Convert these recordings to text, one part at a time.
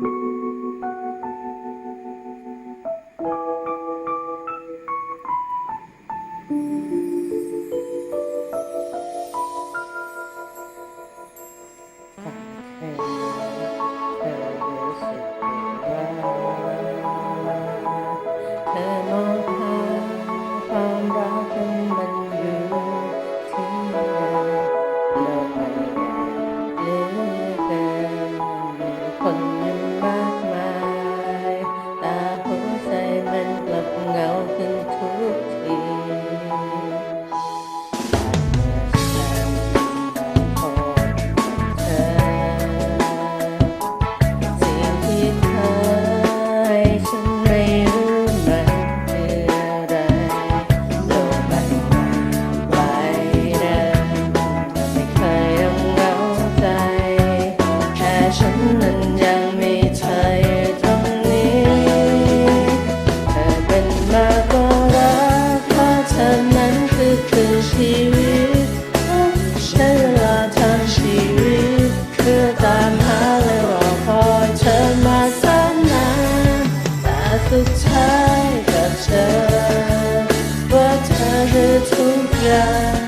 Oh. Mm -hmm. สุดท้ายกับเธอ ว่าเธอคือทุกอย่าง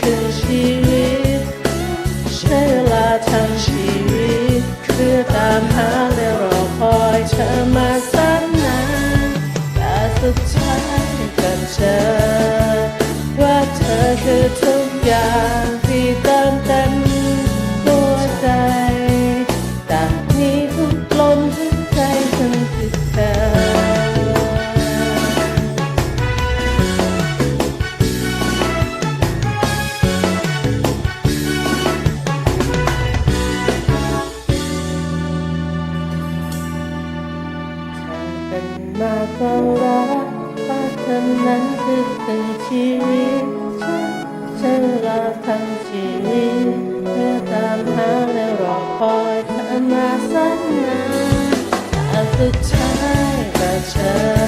คือชีวิต ใช้เวลาทั้งชีวิต เพื่อตามหาและรอคอยเธอมาสักนานแต่สุดท้ายกันเจอว่าเธอคือทุกอย่างที่เติมเต็ม กันมากกว่ารักรักเธอนั้นคือเป็นชีวิตฉันฉันรัทั้งชีวิตเพื่อตามหาและรอคอยเธอมาสักนานอาจจะใช่แต่เธอ